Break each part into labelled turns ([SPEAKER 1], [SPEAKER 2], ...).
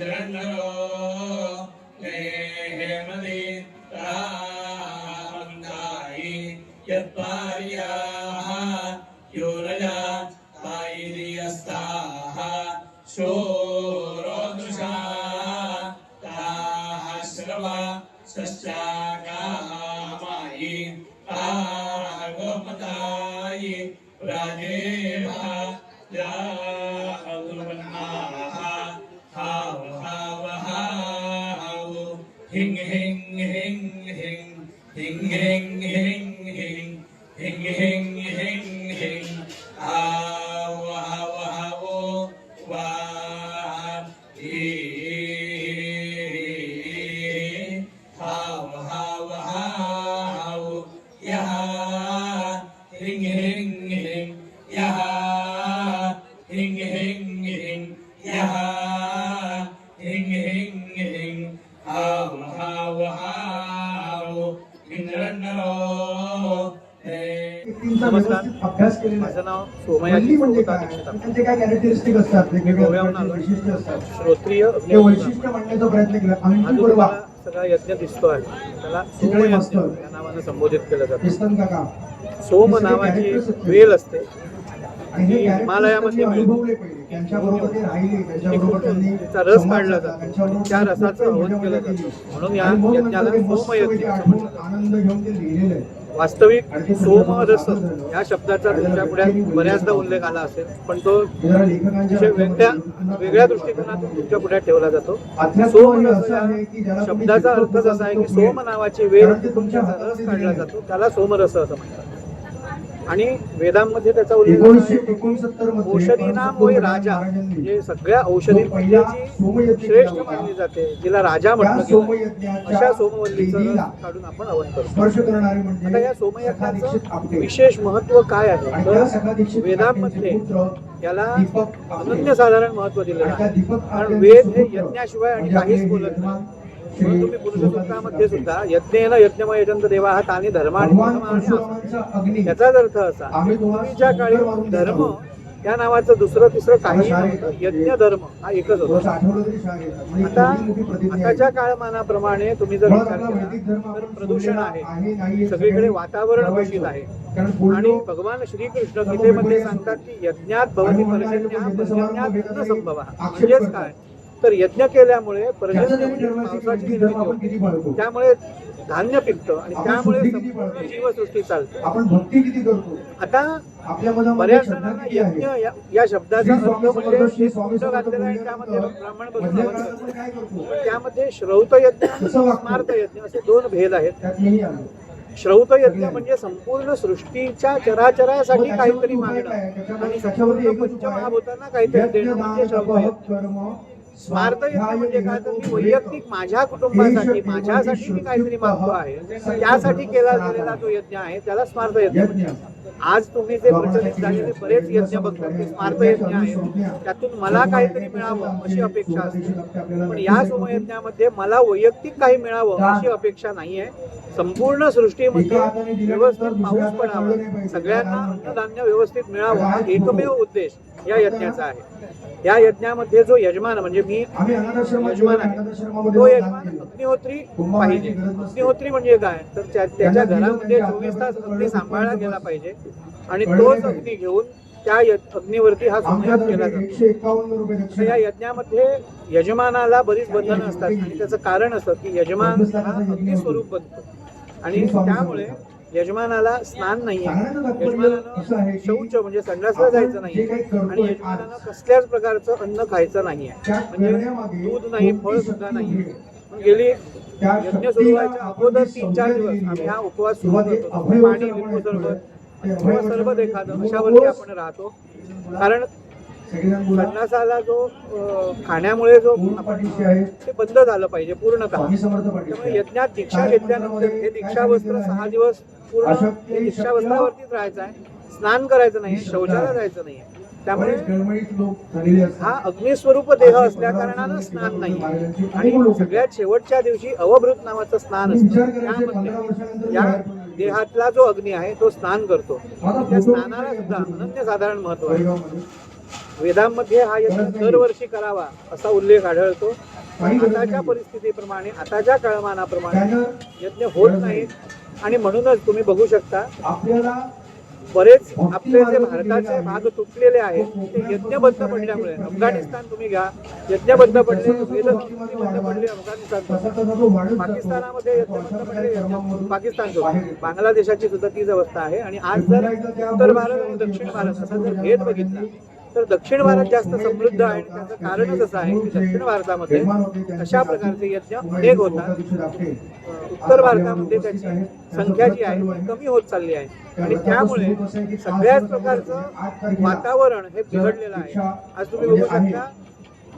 [SPEAKER 1] Surrenderándolo अभ्यास केलेला
[SPEAKER 2] माझं नाव
[SPEAKER 1] म्हणजे काय? त्यांचे काय कॅरेक्टरिस्टिक असतात? वैशिष्ट्य वैशिष्ट्य प्रयत्न केला.
[SPEAKER 2] सगळा यज्ञ दिसतो आहे. त्याला या नावानं संबोधित केलं जातं. सोम नावाची वेल असते. हिमालयामध्ये रस काढला जातो. त्या रसाचं म्हणून या
[SPEAKER 1] आनंद घेऊन ते लिहिलेलं आहे.
[SPEAKER 2] वास्तविक
[SPEAKER 1] सोमरस
[SPEAKER 2] या शब्दाचा तुमच्यापुढे बऱ्याचदा उल्लेख आला असेल पण तो वेगळ्या वेगळ्या दृष्टिकोनातून तुमच्यापुढे ठेवला जातो.
[SPEAKER 1] सोमरस
[SPEAKER 2] शब्दाचा अर्थच असा आहे की सोम नावाची
[SPEAKER 1] वेळ तुमच्या
[SPEAKER 2] रस काढला जातो. त्याला सोमरस असं म्हणतात. आणि वेदांमध्ये त्याचा उल्लेख औषधीनाम होय राजा म्हणजे सगळ्या औषधी पहिल्याची म्हणजे श्रेष्ठ मानली जाते जिला राजा म्हणतो अशा सोमवल्लीचं काढून आपण अवन करतो आता या सोमयज्ञाचं विशेष महत्त्व काय आहे? तर वेदांमध्ये याला अनन्यसाधारण महत्त्व दिलेलं आहे. कारण वेद हे यज्ञाशिवाय आणि काहीच बोलत नाही. तुम्ही सुद्धा यज्ञेन यज्ञमय यजंत देवा हा आणि
[SPEAKER 1] धर्माने
[SPEAKER 2] याचाच अर्थ असा पूर्वीच्या काळी धर्म या नावाचं दुसरं तिसरं काही यज्ञ धर्म हा एकच होतो. आता आताच्या काळमानाप्रमाणे तुम्ही जर विचार तर प्रदूषण आहे. सगळीकडे वातावरण दूषित आहे. आणि भगवान श्रीकृष्ण गीतेमध्ये सांगतात की यज्ञात भवती परजन्या परजन्यात न संभव म्हणजेच काय? तर यज्ञ केल्यामुळे
[SPEAKER 1] प्रजनन
[SPEAKER 2] त्यामुळे धान्य पिकतं आणि त्यामुळे जीवसृष्टी चालते. आता बऱ्याच यज्ञ या शब्दाचा अर्थ म्हणजे त्यामध्ये ब्राह्मण त्यामध्ये श्रौत यज्ञ स्मार्थ यज्ञ असे दोन भेद आहेत. श्रौत यज्ञ म्हणजे संपूर्ण सृष्टीच्या चराचरासाठी काहीतरी मागणं. आणि पंचमहाभूतांना काहीतरी देणं म्हणजे श्रौत
[SPEAKER 1] स्वाध्याय,
[SPEAKER 2] म्हणजे काय? तर मी
[SPEAKER 1] विवेक,
[SPEAKER 2] वैयक्तिक माझ्या कुटुंबासाठी माझ्यासाठी मी काहीतरी मागतो आहे. त्यासाठी केला गेलेला जो यज्ञ आहे त्याला स्मार्त यज्ञ. आज तुम्ही जे प्रचलित झालेले बरेच यज्ञ बघतात ते स्मार्त यज्ञ आहेत त्यातून मला काहीतरी मिळावं अशी अपेक्षा असते. पण या सोमयज्ञामध्ये मला वैयक्तिक काही मिळावं अशी अपेक्षा नाहीये संपूर्ण सृष्टीमध्ये व्यवस्थित पाऊस पडावा. सगळ्यांना अन्नधान्य व्यवस्थित मिळावं. हा एकमेव उद्देश या यज्ञाचा आहे. या यज्ञामध्ये जो यजमान म्हणजे मी
[SPEAKER 1] आम्ही अनाथाश्रमात
[SPEAKER 2] यजमान
[SPEAKER 1] गेलो,
[SPEAKER 2] आहे.
[SPEAKER 1] अनाथाश्रमामध्ये
[SPEAKER 2] तो
[SPEAKER 1] दान
[SPEAKER 2] यजमान
[SPEAKER 1] केलं.
[SPEAKER 2] अग्निहोत्री पाहिजे. अग्निहोत्री म्हणजे काय? तर त्या- त्याच्या घरामध्ये चोवीस तास अग्नी सांभाळला गेला पाहिजे. आणि तोच अग्नी घेऊन त्या अग्नीवरती हा संयम केला जातो. या यज्ञामध्ये यजमानाला बरीच बंधनं असतात आणि त्याचं कारण असं की यजमान हा अग्नी स्वरूप बनतो. आणि त्यामुळे यजमानाला स्नान नाही
[SPEAKER 1] यजमानाला
[SPEAKER 2] शौच म्हणजे संडासला जायचं नाही आणि यजमानानं कसल्याच प्रकारचं अन्न खायचं
[SPEAKER 1] नाही
[SPEAKER 2] म्हणजे दूध नाही फळ सुद्धा नाही गेली यज्ञ सुरू व्हायच्या अगोदर तीन चार दिवस आम्ही हा उपवास सुरू करतो पाणी लिंबू सरबत एखादं अशावरती आपण राहतो. कारण पन्नासाला जो खाण्यामुळे जो ते बंद झालं पाहिजे पूर्णतः यज्ञात दीक्षा घेतल्यानंतर हे दीक्षा वस्त्र सहा दिवस पूर्ण हे दीक्षा वस्त्रावरतीच राहायचं आहे. स्नान करायचं नाही शौचाला जायचं नाही. त्यामुळे हा अग्निस्वरूप देह असल्या कारणानं स्नान नाही. आणि सगळ्यात शेवटच्या दिवशी अवभृत नावाचं स्नान असतं. या
[SPEAKER 1] म्हणजे
[SPEAKER 2] देहातला जो अग्नी आहे तो स्नान करतो. त्या स्नानाला सुद्धा अनन्य साधारण महत्त्व
[SPEAKER 1] आहे.
[SPEAKER 2] वेदांमध्ये हा यज्ञ दरवर्षी करावा असा उल्लेख आढळतो. आताच्या. परिस्थितीप्रमाणे आताच्या काळमानाप्रमाणे यज्ञ होत नाहीत आणि म्हणूनच तुम्ही बघू शकता
[SPEAKER 3] आपल्याला
[SPEAKER 2] बरेच आपले जे भारताचे भाग तुटलेले आहेत ते यज्ञ बंद पडल्यामुळे अफगाणिस्तान तुम्ही घ्या. यज्ञ बंद पडले वेद बंद पडली अफगाणिस्तान. पाकिस्तानामध्ये यज्ञ बंद पडले पाकिस्तान. बांगलादेशाची सुद्धा तीच अवस्था आहे. आणि आज जर उत्तर भारत आणि दक्षिण भारत असा जर भेद बघितला तर दक्षिण भारत जास्त समृद्ध आहे आणि त्याचं कारणच असं आहे की दक्षिण भारतामध्ये अशा प्रकारचे यज्ञ अनेक होतात. उत्तर भारतामध्ये त्याची संख्या जी आहे कमी होत चालली आहे. आणि त्यामुळे सगळ्याच प्रकारचं वातावरण हे बिघडलेलं आहे. आज तुम्ही बघू शकता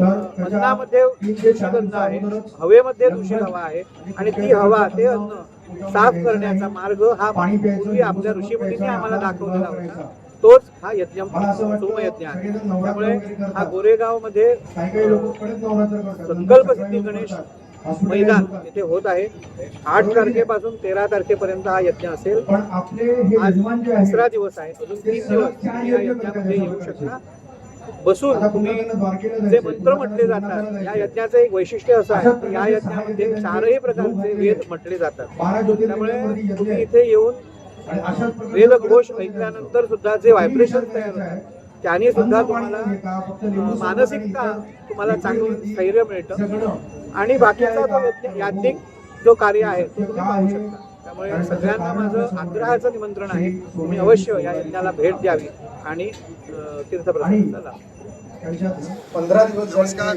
[SPEAKER 2] अन्नामध्ये दूषित अन्न आहे हवेमध्ये दूषित हवा आहे आणि ती हवा ते अन्न साफ करण्याचा मार्ग हा पूर्वी आपल्या ऋषीमुनींनी आम्हाला दाखवलेला होता. तोच हा यज्ञ सोमयज्ञ आहे. त्यामुळे हा गोरेगावमध्ये
[SPEAKER 3] काही काही लोक कडक नवरात्र करतात.
[SPEAKER 2] संकल्प सिद्धी गणेश मैदान येथे होत आहे. आठ तारखेपासून तेरा तारखेपर्यंत हा यज्ञ असेल.
[SPEAKER 3] हे
[SPEAKER 2] आज तिसरा दिवस आहे. अजून तीन दिवस या यज्ञामध्ये येऊ शकता. बसून तुम्ही जे. मंत्र म्हटले जातात या यज्ञाचं एक वैशिष्ट्य असं आहे की या यज्ञामध्ये चारही प्रकारचे वेद म्हटले जातात. त्यामुळे तुम्ही. इथे येऊन वेद घोष ऐकल्यानंतर सुद्धा जे व्हायब्रेशन तयार होतात त्याने सुद्धा तुम्हाला मानसिकता तुम्हाला चांगलं स्थैर्य मिळतं. आणि बाकीचा जो यज्ञ- याज्ञिक जो कार्य आहे तो तुम्ही पाहू शकता. त्यामुळे सगळ्यांना माझं आग्रहाचं निमंत्रण आहे. तुम्ही अवश्य या यज्ञाला भेट द्यावी आणि लाभ
[SPEAKER 3] पंधरा दिवस
[SPEAKER 4] नमस्कार.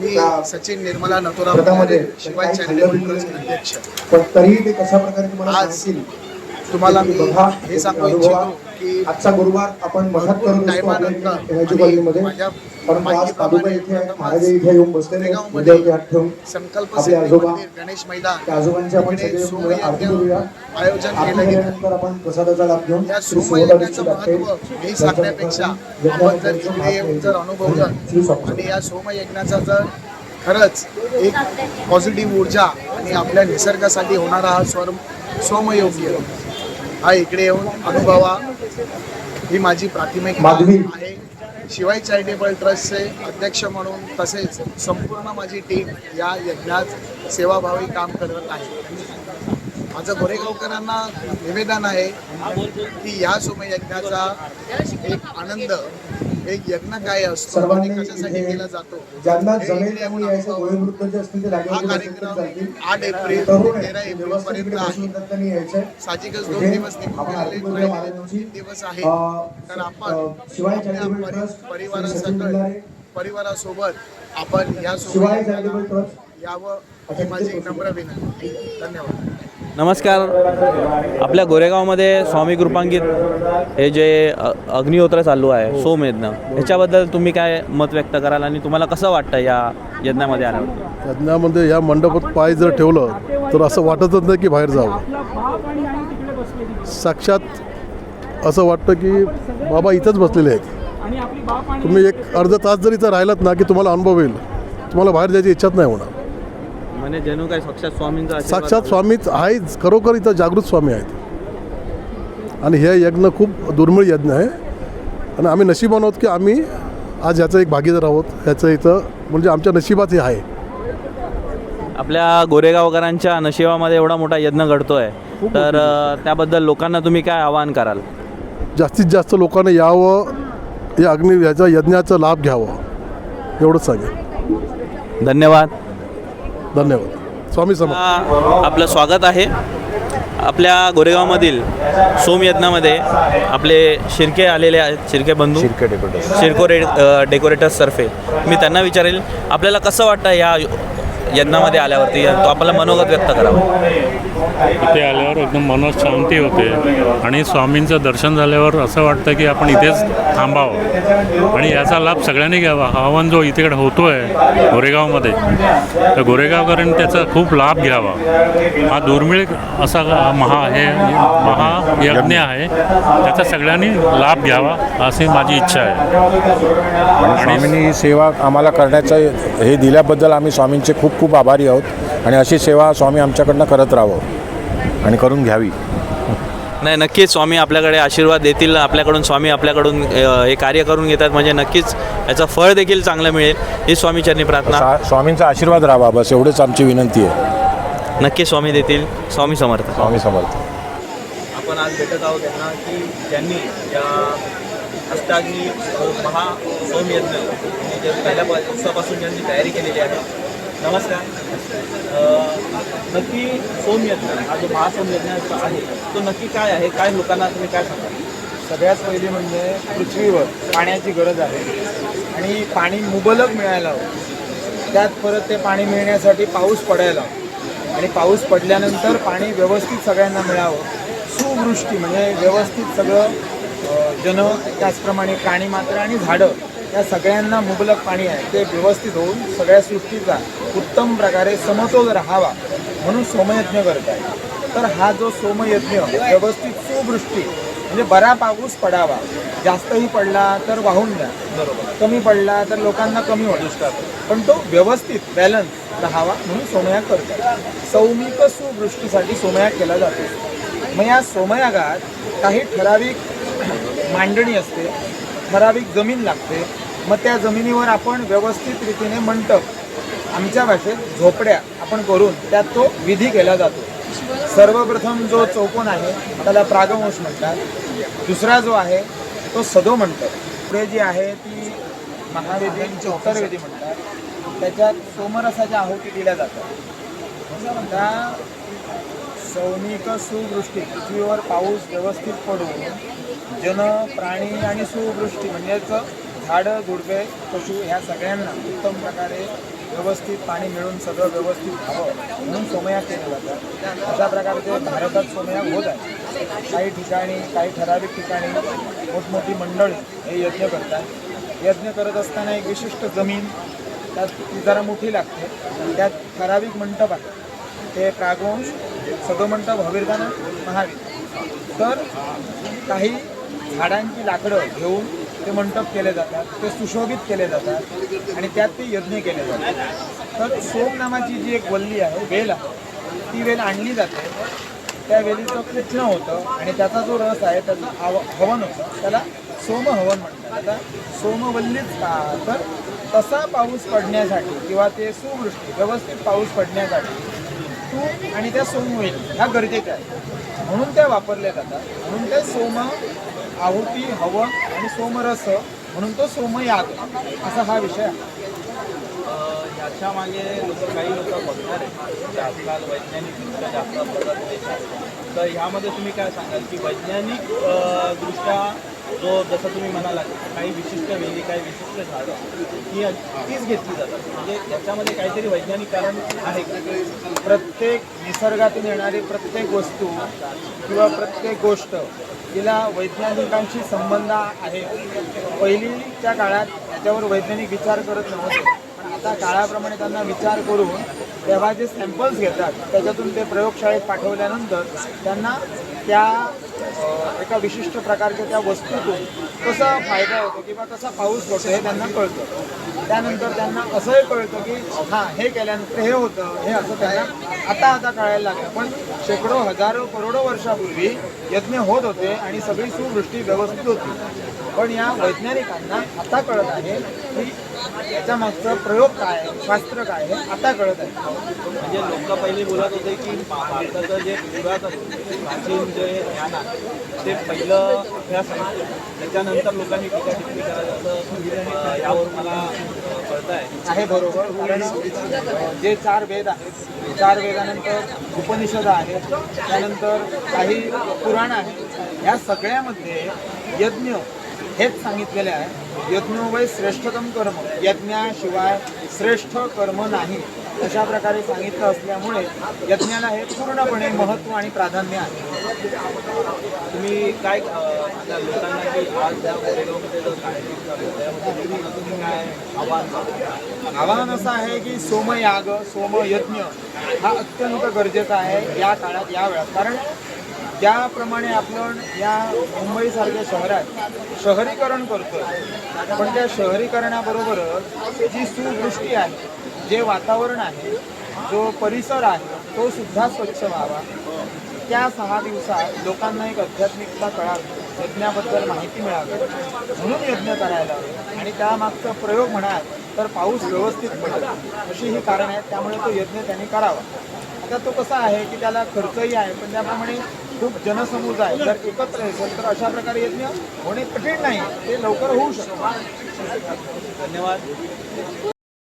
[SPEAKER 4] मी सचिन निर्मला नथुराम
[SPEAKER 3] व्रतामध्ये
[SPEAKER 4] शिवाय चॅरिटेबल ट्रस्ट अध्यक्ष.
[SPEAKER 3] पण तरीही ते कशा प्रकारे तुम्हाला
[SPEAKER 4] आज
[SPEAKER 3] सांगतील
[SPEAKER 4] तुम्हाला मी
[SPEAKER 3] बघा,
[SPEAKER 4] हे सांगू. इच्छितो की
[SPEAKER 3] आजचा गुरुवार आपण असतो आपल्या
[SPEAKER 4] टायमानंतर
[SPEAKER 3] कॉलनीमध्ये परंतु आज महाराज इथे येऊन बसलेले ठेवून
[SPEAKER 4] संकल्प
[SPEAKER 3] आपले आजोबा,
[SPEAKER 4] गणेश मैदान
[SPEAKER 3] आजोबांचे आपण सगळे
[SPEAKER 4] सोमयज्ञ
[SPEAKER 3] आरती करूया
[SPEAKER 4] आयोजन
[SPEAKER 3] आरती
[SPEAKER 4] केलं गेलं
[SPEAKER 3] केल्यानंतर आपण प्रसादाचा लाभ घेऊन
[SPEAKER 4] या सोमयज्ञाचं. महत्त्व मी सांगण्यापेक्षा आपण जर इकडे येऊन जर अनुभवलं आणि या सोमयज्ञाचा जर खरंच एक पॉझिटिव्ह ऊर्जा आणि आपल्या निसर्गासाठी होणारा हा स्वर सोमयोग्य हा इकडे येऊन अनुभवा. ही माझी प्राथमिक. आहे. शिवाय चॅरिटेबल ट्रस्टचे अध्यक्ष म्हणून तसेच संपूर्ण माझी टीम या यज्ञात सेवाभावी काम करत आहे. माझं गोरेगावकरांना निवेदन आहे की या सोमयज्ञाचा एक आनंद एक यज्ञ काय असतो आणि
[SPEAKER 3] सर्वांनी
[SPEAKER 4] कशासाठी केला जातो
[SPEAKER 3] ज्यांना
[SPEAKER 4] हे
[SPEAKER 3] जमेल
[SPEAKER 4] हा कार्यक्रम. आठ एप्रिल तेरा एप्रिल पर्यंत आहे. साहजिकच दोन दिवस निघून तीन दिवस आहे. तर आपण परिवारासकट परिवारासोबत आपण या सोबत यावं ही माझी नम्र विनंती. धन्यवाद.
[SPEAKER 5] नमस्कार. आपल्या गोरेगावमध्ये स्वामी कृपांकित हे जे अग्निहोत्र चालू आहे सोमयज्ञ ह्याच्याबद्दल तुम्ही काय मत व्यक्त कराल आणि तुम्हाला कसं वाटतं या यज्ञामध्ये आल्यावर?
[SPEAKER 6] यज्ञामध्ये या मंडपात पाय जर ठेवलं तर असं वाटतच नाही की बाहेर जावं. साक्षात असं वाटतं की बाबा इथंच बसलेले आहेत. तुम्ही एक अर्धा तास जर इथं राहिलात ना की तुम्हाला अनुभव येईल तुम्हाला बाहेर जायची इच्छाच नाही होणार.
[SPEAKER 5] म्हणजे जणू काय साक्षात स्वामींचा
[SPEAKER 6] साक्षात स्वामीच आहेच खरोखर इथं जागृत स्वामी आहेत. आणि हे यज्ञ खूप दुर्मिळ यज्ञ आहे. आणि आम्ही नशिबान आहोत की आम्ही आज ह्याचा एक भागीदार आहोत. ह्याचं इथं म्हणजे आमच्या नशिबात हे आहे.
[SPEAKER 5] आपल्या गोरेगावकरांच्या नशिबामध्ये एवढा मोठा यज्ञ घडतोय. तर त्याबद्दल लोकांना तुम्ही काय आवाहन कराल?
[SPEAKER 6] जास्तीत जास्त लोकांना यावं या अग्नी ह्याचा यज्ञाचा लाभ घ्यावं. एवढंच सांगेन.
[SPEAKER 5] धन्यवाद.
[SPEAKER 6] धन्यवाद. स्वामी समर्थ.
[SPEAKER 5] आपलं स्वागत आहे. आपल्या गोरेगावमधील सोमयज्ञामध्ये आपले शिर्के आलेले आहेत शिर्के बंधू. शिर्के डेकोरेटर्स शिरको रे डेकोरेटर्स तर्फे. मी त्यांना विचारेल आपल्याला कसं वाटतं या यज्ञामध्ये आल्यावरती तो आपल्याला मनोगत व्यक्त करावं.
[SPEAKER 7] इथे आल्यावर एकदम मनात शांती होते. आणि स्वामींचं दर्शन झाल्यावर असं वाटतं की आपण इथेच थांबावं. आणि याचा लाभ सगळ्यांनी घ्यावा. हा हवन जो इकडे होतो आहे गोरेगावमध्ये तर गोरेगावकरांनी त्याचा खूप लाभ घ्यावा. हा दुर्मिळ असा महा हे महायज्ञ आहे. त्याचा सगळ्यांनी लाभ घ्यावा अशी माझी इच्छा आहे.
[SPEAKER 8] आणि स्वामींनी ही सेवा आम्हाला करण्याचं हे दिल्याबद्दल आम्ही स्वामींचे खूप खूप आभारी आहोत आणि अशी सेवा स्वामी आमच्याकडनं करत राहावं आणि करून घ्यावी.
[SPEAKER 5] नाही नक्कीच स्वामी आपल्याकडे आशीर्वाद देतील आपल्याकडून स्वामी आपल्याकडून हे कार्य करून घेतात म्हणजे नक्कीच याचं फळ देखील चांगलं मिळेल. ही स्वामीचरणी प्रार्थना.
[SPEAKER 8] स्वामींचा आशीर्वाद राहावा बस एवढंच आमची विनंती आहे.
[SPEAKER 5] नक्की स्वामी देतील. स्वामी समर्थ.
[SPEAKER 8] स्वामी समर्थ.
[SPEAKER 5] आपण आज भेटत आहोत त्यांना की ज्यांनी या अष्टाग्नी महा सोमयज्ञ म्हणजे पहिल्या दिवसापासून ज्यांनी तयारी केलेली आहे नमस्कार. नक्की सोमयज्ञ हा जो महासोमयज्ञ आहे तो नक्की काय आहे? काय लोकांना तुम्ही काय सांगा
[SPEAKER 9] सगळ्यात पहिली म्हणजे पृथ्वीवर पाण्याची गरज आहे. आणि पाणी मुबलक मिळायला हवं. त्यात परत ते पाणी मिळण्यासाठी पाऊस पडायला आणि पाऊस पडल्यानंतर पाणी व्यवस्थित सगळ्यांना मिळावं. सुवृष्टी म्हणजे व्यवस्थित सगळं जन त्याचप्रमाणे प्राणी मात्र आणि झाडं. या सगळ्यांना मुबलक पाणी आहे. ते व्यवस्थित होऊन सगळ्या सृष्टीचा उत्तम प्रकारे समतोल राहावा म्हणून सोमयज्ञ करत आहे. तर हा जो सोमयज्ञ व्यवस्थित सुवृष्टी म्हणजे बरा पाऊस पडावा. जास्तही पडला तर वाहून द्या बरोबर. कमी पडला तर लोकांना कमी होणार पण तो व्यवस्थित बॅलन्स राहावा म्हणून सोमयाग करतात सौमिक सुवृष्टीसाठी सोमयाग केला जातो. मग या सोमयागात काही ठराविक मांडणी असते. ठराविक जमीन लागते. मग त्या जमिनीवर आपण व्यवस्थित रीतीने मंडप आमच्या भाषेत झोपड्या आपण करून त्यात तो विधी केला जातो. सर्वप्रथम जो चौकोन आहे त्याला प्रागवंश म्हणतात. दुसरा जो आहे तो सदो म्हणतात. पुढे जी आहे ती महावेदी उत्तरवेदी म्हणतात. त्याच्यात सोमरसाच्या आहुती दिल्या जातात. त्या सौनिक सुवृष्टी पृथ्वीवर पाऊस व्यवस्थित पडून जन प्राणी आणि सुवृष्टी म्हणजेच झाडं झुडपे पशु ह्या सगळ्यांना उत्तम प्रकारे व्यवस्थित पाणी मिळून सगळं व्यवस्थित व्हावं म्हणून सोमया केलं जातं अशा प्रकारचे भारतात सोमया होत आहे काही ठिकाणी काही ठराविक ठिकाणी मोठमोठी मंडळी हे यज्ञ करतात. यज्ञ करत असताना एक विशिष्ट जमीन त्यात ती जरा मोठी लागते. त्यात ठराविक मंडप आहे ते प्रागवंश सदोमंडप हवीरदाना महावीर. तर काही झाडांची लाकडं घेऊन ते मंडप केले जातात ते सुशोभित केले जातात आणि त्यात ते यज्ञ केले जातात. तर सोम नामाची जी एक वल्ली आहे वेल आहे ती वेल आणली जाते. त्या वेलीचं कुठणं होतं आणि त्याचा जो रस आहे त्याचं आव हवन होतं त्याला सोम हवन म्हणतात. आता सोमवल्लीच का तर तसा पाऊस पडण्यासाठी किंवा ते सुवृष्टी व्यवस्थित पाऊस पडण्यासाठी तूप आणि त्या सोम होईल ह्या गरजेच्या आहेत. म्हणून त्या वापरल्या जातात. म्हणून त्या सोम आहुती हवन आणि सोमरस म्हणून तो सोमयाग असा हा विषय आहे.
[SPEAKER 5] याच्या मागे लोक काही लोक बघणार आहेत. की आजकाल वैज्ञानिकदृष्ट्या जास्त प्रगत तर ह्यामध्ये तुम्ही काय सांगाल की वैज्ञानिक दृष्ट्या जो जसं तुम्ही म्हणालात काही विशिष्ट वेली काही विशिष्ट झाडं ही तीच घेतली जातात. म्हणजे त्याच्यामध्ये काहीतरी वैज्ञानिक कारण आहे.
[SPEAKER 9] प्रत्येक निसर्गातून येणारी प्रत्येक वस्तू किंवा प्रत्येक गोष्ट तिला वैज्ञानिकांशी संबंध आहे. पहिलीच्या काळात त्याच्यावर वैज्ञानिक विचार करत नव्हते. पण आता काळाप्रमाणे त्यांना विचार करून तेव्हा जे सॅम्पल्स घेतात त्याच्यातून ते प्रयोगशाळेत पाठवल्यानंतर त्यांना त्या एका विशिष्ट प्रकारच्या त्या वस्तूतून कसा फायदा होतो किंवा कसा पाऊस होतो हे त्यांना कळतं. त्यानंतर त्यांना असंही कळतं की हां हे केल्यानंतर हे होतं हे असं त्यांना आता आता कळायला लागलं. पण शेकडो हजारो करोडो वर्षापूर्वी यज्ञ होत होते आणि सगळी सुवृष्टी व्यवस्थित होती. पण या वैज्ञानिकांना आता कळत आहे की याच्या मागचा प्रयोग काय आहे शास्त्र काय आहे आता कळत आहे.
[SPEAKER 5] म्हणजे लोक पहिले बोलत होते की भारताचं जे पुरातन प्राचीन जे ज्ञान आहे ते पहिलं अभ्यास आहे. त्याच्यानंतर लोकांनी टीका टिप्पणी करायचं असं यावर मला कळत आहे.
[SPEAKER 9] बरोबर. कारण जे चार वेद आहेत चार वेदानंतर उपनिषद आहेत त्यानंतर काही पुराण आहेत ह्या सगळ्यामध्ये यज्ञ हेच सांगितलेले आहे. यज्ञ वय श्रेष्ठतम कर्म यज्ञाशिवाय श्रेष्ठ कर्म नाही. अशा प्रकारे सांगितलं असल्यामुळे यज्ञाला हे पूर्णपणे महत्त्व आणि प्राधान्य आहे.
[SPEAKER 5] तुम्ही काय लोकांना की आज या कोरेगावमध्ये जर कार्यक्रम चालू आहे, त्यामध्ये तुम्ही तुम्ही काय आव्हान?
[SPEAKER 9] आवाहन असं आहे की सोमयाग सोमयज्ञ हा अत्यंत गरजेचा आहे या काळात या वेळात. कारण ज्याप्रमाणे आपण या मुंबईसारख्या शहरात शहरीकरण करतोय पण त्या शहरीकरणाबरोबरच जी सुवृष्टी आहे जे वातावरण आहे जो परिसर आहे तो सुद्धा स्वच्छ व्हावा. त्या सहा दिवसात लोकांना एक आध्यात्मिकता कळावी यज्ञाबद्दल माहिती मिळावी म्हणून यज्ञ करायला आणि त्यामागचा प्रयोग म्हणाल तर पाऊस व्यवस्थित पडेल. अशी ही कारण आहेत त्यामुळे तो यज्ञ त्यांनी करावा. आता तो कसा आहे की त्याला खर्चही आहे पण त्याप्रमाणे खूप जनसमुदाय जर एकत्र असेल तर अशा प्रकारे यज्ञ होणे कठीण नाही ते लवकर होऊ शकतं.
[SPEAKER 5] धन्यवाद.